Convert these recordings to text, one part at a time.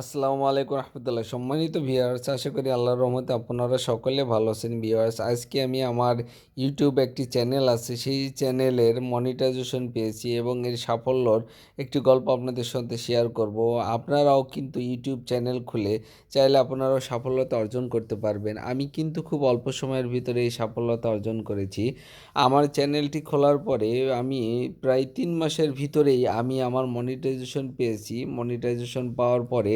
আসসালামু আলাইকুম রহমতুল্লাহ। সম্মানিত ভিউয়ার্স, আশা করি আল্লাহর রহমতে আপনারা সকলে ভালো আছেন। ভিউয়ার্স, আজকে আমি আমার ইউটিউব একটি চ্যানেল আছে। সেই চ্যানেলের মনিটাইজেশন পেয়েছি এবং এর সাফল্যর একটি গল্প আপনাদের সাথে শেয়ার করব। আপনারাও কিন্তু ইউটিউব চ্যানেল খুলে চাইলে আপনারাও সাফল্যতা অর্জন করতে পারবেন। আমি কিন্তু খুব অল্প সময়ের ভিতরে এই সাফল্যতা অর্জন করেছি। আমার চ্যানেলটি খোলার পরে আমি প্রায় তিন মাসের ভিতরেই আমি আমার মনিটাইজেশন পেয়েছি। মনিটাইজেশন পাওয়ার পরে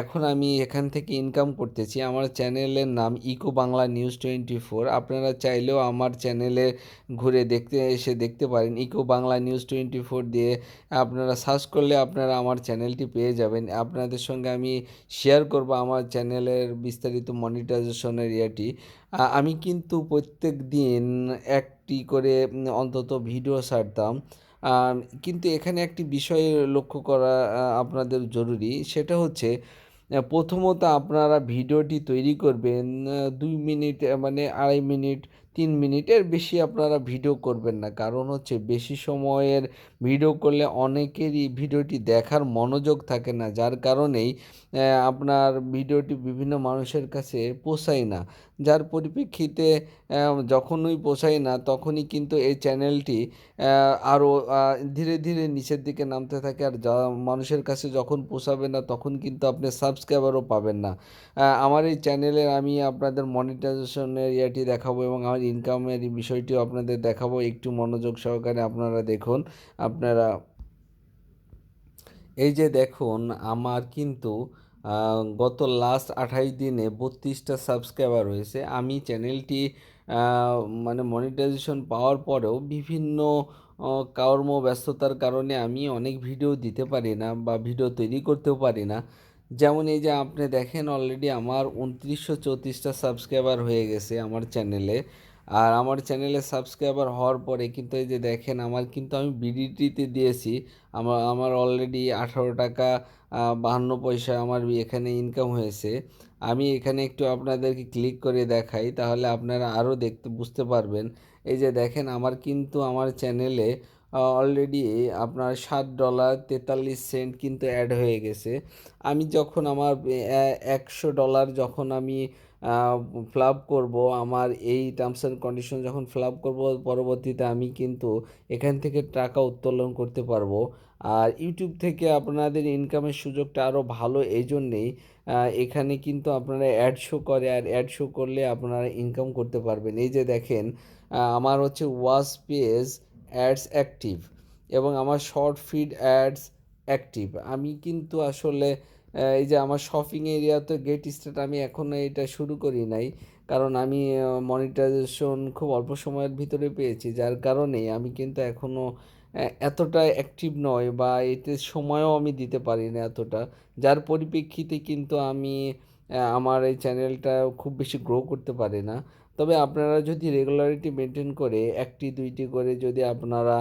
এখন আমি এখান থেকে ইনকাম করতেছি। আমার চ্যানেলের নাম Eco Bangla news twenty four আপনারা চাইলেও আমার চ্যানেলে ঘুরে দেখতে, এসে দেখতে পারেন। Eco Bangla news twenty four দিয়ে আপনারা সার্চ করলে আপনারা আমার চ্যানেলটি পেয়ে যাবেন। আপনাদের সঙ্গে আমি শেয়ার করব আমার চ্যানেলের বিস্তারিত মনিটাইজেশনের ইয়েটি। আমি কিন্তু প্রত্যেক দিন একটি করে অন্তত ভিডিও ছাড়তাম। কিন্তু এখানে একটি বিষয় লক্ষ্য করা আপনাদের জরুরি। সেটা হচ্ছে প্রথমত আপনারা ভিডিওটি তৈরি করবেন দুই মিনিট মানে আড়াই মিনিট তিন মিনিটের বেশি আপনারা ভিডিও করবেন না। কারণ হচ্ছে বেশি সময়ের ভিডিও করলে অনেকেরই ভিডিওটি দেখার মনোযোগ থাকে না। যার কারণেই আপনার ভিডিওটি বিভিন্ন মানুষের কাছে পোষায় না। যার পরিপ্রেক্ষিতে যখনই পোষায় না, তখনই কিন্তু এই চ্যানেলটি আরও ধীরে ধীরে নিচের দিকে নামতে থাকে। আর যা, মানুষের কাছে যখন পোষাবে না, তখন কিন্তু আপনি সাবস্ক্রাইবারও পাবেন না। আমার এই চ্যানেলের আমি আপনাদের মনিটাইজেশনের ইয়েটি দেখাবো এবং আমার ইনকামের বিষয়টিও আপনাদের দেখাবো। একটু মনোযোগ সহকারে আপনারা দেখুন। আপনারা এই যে দেখুন, আমার কিন্তু গত লাস্ট আঠাইশ দিনে বত্রিশটা সাবস্ক্রাইবার হয়েছে আমি চ্যানেলটি মানে মনিটাইজেশন পাওয়ার পরেও বিভিন্ন কর্ম ব্যস্ততার কারণে আমি অনেক ভিডিও দিতে পারি না বা ভিডিও তৈরি করতেও পারি না। যেমন এই যে আপনি দেখেন অলরেডি আমার উনত্রিশশো চৌত্রিশটা সাবস্ক্রাইবার হয়ে গেছে আমার চ্যানেলে আর আমার চ্যানেলে সাবস্ক্রাইবার হওয়ার পরে কিন্তু এই যে দেখেন, আমার কিন্তু আমি বিডিটিতে দিয়েছি। আমার আমার অলরেডি আঠারো টাকা বাহান্ন পয়সা আমার এখানে ইনকাম হয়েছে। আমি এখানে একটু আপনাদেরকে ক্লিক করে দেখাই, তাহলে আপনারা আরও দেখতে, বুঝতে পারবেন। এই যে দেখেন, আমার কিন্তু আমার চ্যানেলে অলরেডি আপনার সাত ডলার তেতাল্লিশ সেন্ট কিন্তু অ্যাড হয়ে গেছে। আমি যখন আমার একশো ডলার যখন আমি ফ্লাপ করব, আমার এই টার্মস অ্যান্ড কন্ডিশন যখন ফ্লাপ করব, পরবর্তীতে আমি কিন্তু এখান থেকে টাকা উত্তোলন করতে পারব। আর ইউটিউব থেকে আপনাদের ইনকামের সুযোগটা আরও ভালো এই জন্যেই এখানে কিন্তু আপনারা অ্যাড শো করে, আর অ্যাড শো করলে আপনারা ইনকাম করতে পারবেন। এই যে দেখেন আমার হচ্ছে ওয়াচ পেজ অ্যাডস অ্যাক্টিভ এবং আমার শর্ট ফিড অ্যাডস অ্যাক্টিভ আমি কিন্তু আসলে এই যে আমার শপিং এরিয়াতে গেট স্টার্ট আমি এখনও এটা শুরু করি নাই। কারণ আমি মনিটাইজেশন খুব অল্প সময়ের ভিতরে পেয়েছি। যার কারণে আমি কিন্তু এখনও এতটা অ্যাক্টিভ নয় বা এতে সময়ও আমি দিতে পারি না এতটা। যার পরিপ্রেক্ষিতে কিন্তু আমি আমার এই চ্যানেলটা খুব বেশি গ্রো করতে পারি না। তবে আপনারা যদি রেগুলারিটি মেনটেন করে একটি, দুইটি করে যদি আপনারা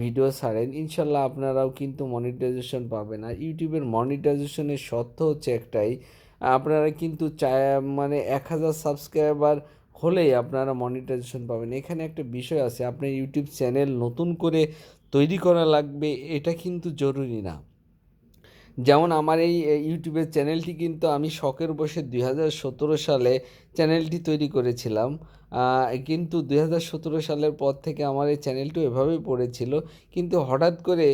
ভিডিও ছাড়েন, ইনশাল্লাহ আপনারাও কিন্তু মনিটাইজেশন পাবেন। আর ইউটিউবের মনিটাইজেশনের শর্ত হচ্ছে একটাই, আপনারা কিন্তু চায় মানে এক হাজার সাবস্ক্রাইবার হলেই আপনারা মনিটাইজেশন পাবেন। এখানে একটা বিষয় আছে, আপনার ইউটিউব চ্যানেল নতুন করে তৈরি করা লাগবে, এটা কিন্তু জরুরি না। যেমন আমার এই ইউটিউবের চ্যানেলটি কিন্তু আমি শখের বসে দুই হাজার সতেরো সালে চ্যানেলটি তৈরি করেছিলাম। কিন্তু দু হাজার সতেরো সালের পর থেকে আমার এই চ্যানেলটি এভাবেই পড়েছিল। কিন্তু হঠাৎ করে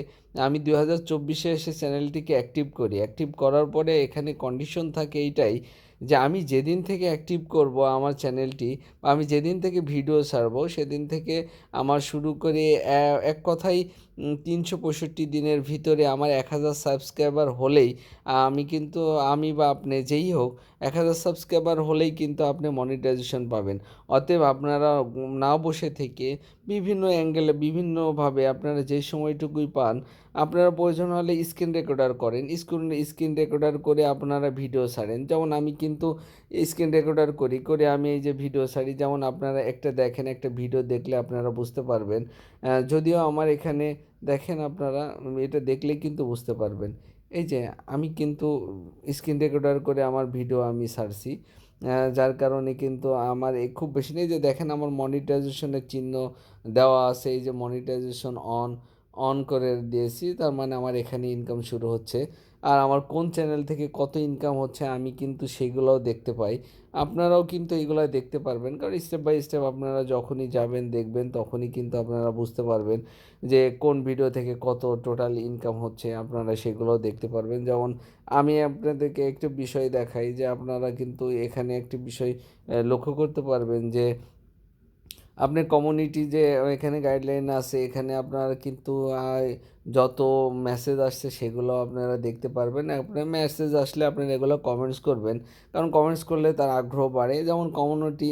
আমি দু হাজার চব্বিশে এসে চ্যানেলটিকে অ্যাক্টিভ করি। অ্যাক্টিভ করার পরে এখানে কন্ডিশন থাকে এইটাই যে আমি যেদিন থেকে অ্যাক্টিভ করব আমার চ্যানেলটি বা আমি যেদিন থেকে ভিডিও ছাড়বো, সেদিন থেকে আমার শুরু করে এক কথাই তিনশো পঁয়ষট্টি দিনের ভিতরে আমার এক হাজার সাবস্ক্রাইবার হলেই আমি কিন্তু, আমি বা আপনি যেই হোক, এক হাজার সাবস্ক্রাইবার হলেই কিন্তু আপনি মনিটাইজেশন পাবেন। অতএব আপনারা না বসে থেকে বিভিন্ন অ্যাঙ্গেলে বিভিন্নভাবে আপনারা যে সময়টুকুই পান, আপনারা প্রয়োজন হলে স্ক্রিন রেকর্ডার করেন। স্ক্রিন স্ক্রিন রেকর্ডার করে আপনারা ভিডিও ছাড়েন। যেমন আমি কিন্তু স্ক্রিন রেকর্ডার করি, করে আমি এই যে ভিডিও সারি যেমন আপনারা একটা দেখেন, একটা ভিডিও দেখলে আপনারা বুঝতে পারবেন। যদিও আমার এখানে দেখেন আপনারা, এটা দেখলেই কিন্তু বুঝতে পারবেন। এই যে আমি কিন্তু স্ক্রিন রেকর্ডার করে আমার ভিডিও আমি সারছি যার কারণে কিন্তু আমার এই খুব বেশি নেই। যে দেখেন আমার মনিটাইজেশনের চিহ্ন দেওয়া আছে, এই যে মনিটাইজেশন অন অন করে দিয়েছি। তার মানে আমার এখানে ইনকাম শুরু হচ্ছে। আর আমার কোন চ্যানেল থেকে কত ইনকাম হচ্ছে আমি কিন্তু সেগুলোও দেখতে পাই। আপনারাও কিন্তু এগুলো দেখতে পারবেন। কারণ স্টেপ বাই স্টেপ আপনারা যখনই যাবেন, দেখবেন, তখনই কিন্তু আপনারা বুঝতে পারবেন যে কোন ভিডিও থেকে কত টোটাল ইনকাম হচ্ছে। আপনারা সেগুলোও দেখতে পারবেন। যেমন আমি আপনাদেরকে একটু বিষয় দেখাই যে আপনারা কিন্তু এখানে একটি বিষয় লক্ষ্য করতে পারবেন যে আপনার কমিউনিটি যে এখানে গাইডলাইন আছে, এখানে আপনার কিন্তু যত মেসেজ আসছে সেগুলো আপনারা দেখতে পারবেন। আপনার মেসেজ আসলে আপনারা এগুলো কমেন্টস করবেন। কারণ কমেন্টস করলে তার আগ্রহ বাড়ে। যেমন কমিউনিটি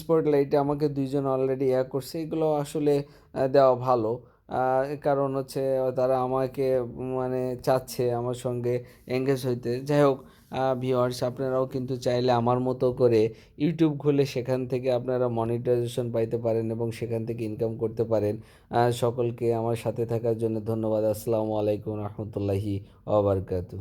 স্পট লাইটে আমাকে দুইজন অলরেডি ইয়া করছে, এগুলো আসলে দেওয়া ভালো। কারণ হচ্ছে, তারা আমাকে মানে চাচ্ছে আমার সঙ্গে এঙ্গেজ হইতে। যাই হোক ভিউয়ার্স আপনারাও কিন্তু চাইলে আমার মতো করে ইউটিউব খুলে সেখান থেকে আপনারা মনিটাইজেশন পাইতে পারেন এবং সেখান থেকে ইনকাম করতে পারেন। সকলকে আমার সাথে থাকার জন্য ধন্যবাদ। আসসালামু আলাইকুম রহমতুল্লাহি ওবরকাতু